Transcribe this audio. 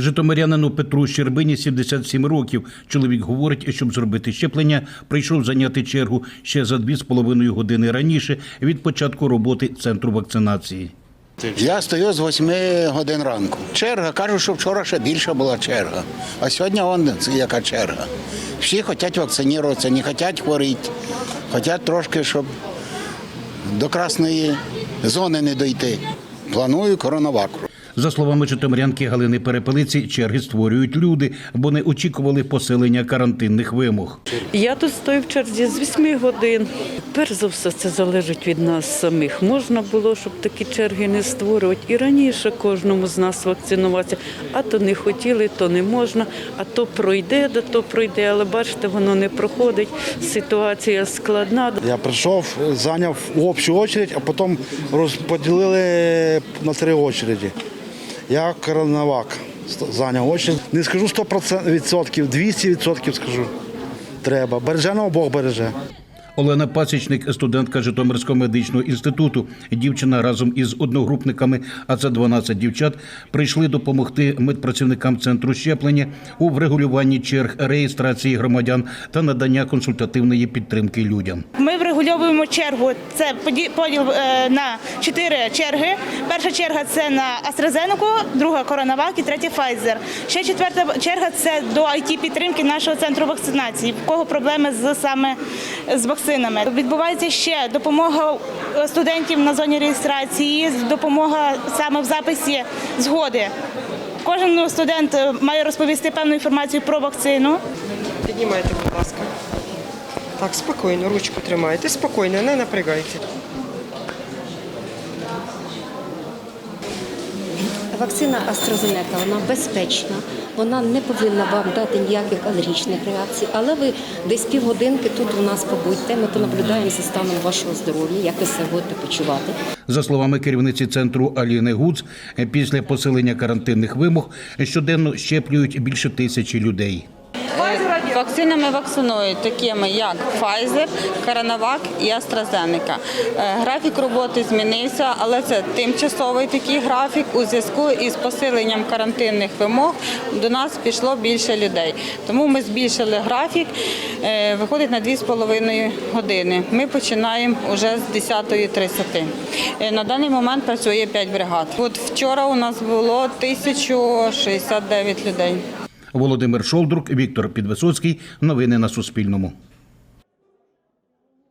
Житомирянину Петру Щербині 77 років. Чоловік говорить, щоб зробити щеплення, прийшов зайняти чергу ще за дві з половиною години раніше від початку роботи центру вакцинації. Я стою з 8 годин ранку. Черга, кажуть, що вчора ще більша була черга. А сьогодні вон яка черга. Всі хочуть вакцинуватися, не хочуть хворіти, хочуть трошки, щоб до красної зони не дойти. Планую коронавакру. За словами житомирянки Галини Перепелиці, черги створюють люди, бо не очікували посилення карантинних вимог. Я тут стою в черзі з 8 годин. Перш за все, це залежить від нас самих. Можна було, щоб такі черги не створювати. І раніше кожному з нас вакцинуватися. А то не хотіли, то не можна, а то пройде, да то пройде. Але бачите, воно не проходить. Ситуація складна. Я прийшов, зайняв общу очередь, а потім розподілили на три очереді. Я коронавак зайняв очередь. Не скажу 100%, 200% скажу. Треба. Береже нам Бог береже. Олена Пасічник, студентка Житомирського медичного інституту. Дівчина разом із одногрупниками, а це 12 дівчат, прийшли допомогти медпрацівникам центру щеплення у врегулюванні черг реєстрації громадян та надання консультативної підтримки людям. Ми врегульовуємо чергу. Це поді- поділ е, на чотири черги. Перша черга це на AstraZeneca, друга коронавак і третя Pfizer. Ще четверта черга це до it підтримки нашого центру вакцинації. В кого проблеми з саме з вакцинами. Відбувається ще допомога е, студентів на зоні реєстрації, допомога саме в записі згоди. Кожен студент е, має розповісти певну інформацію про вакцину. Піднімайте, будь ласка. Так, спокійно, ручку тримайте, спокійно, не напрягайте. Вакцина AstraZeneca, вона безпечна, вона не повинна вам дати ніяких алергічних реакцій, але ви десь півгодинки тут у нас побудьте, ми понаблюдаємо за станом вашого здоров'я, як ви себе будете почувати. За словами керівниці центру Аліни Гуц, після посилення карантинних вимог щоденно щеплюють більше тисячі людей. Вакцинами вакцинують такими, як Pfizer, Коронавак і AstraZeneca. Е, Графік роботи змінився, але це тимчасовий такий графік. У зв'язку із посиленням карантинних вимог до нас пішло більше людей. Тому ми збільшили графік, е, виходить на 2,5 години. Ми починаємо вже з 10.30. Е, На даний момент працює 5 бригад. От вчора у нас було 1069 людей. Володимир Шолдрук, Віктор Підвисоцький. Новини на Суспільному.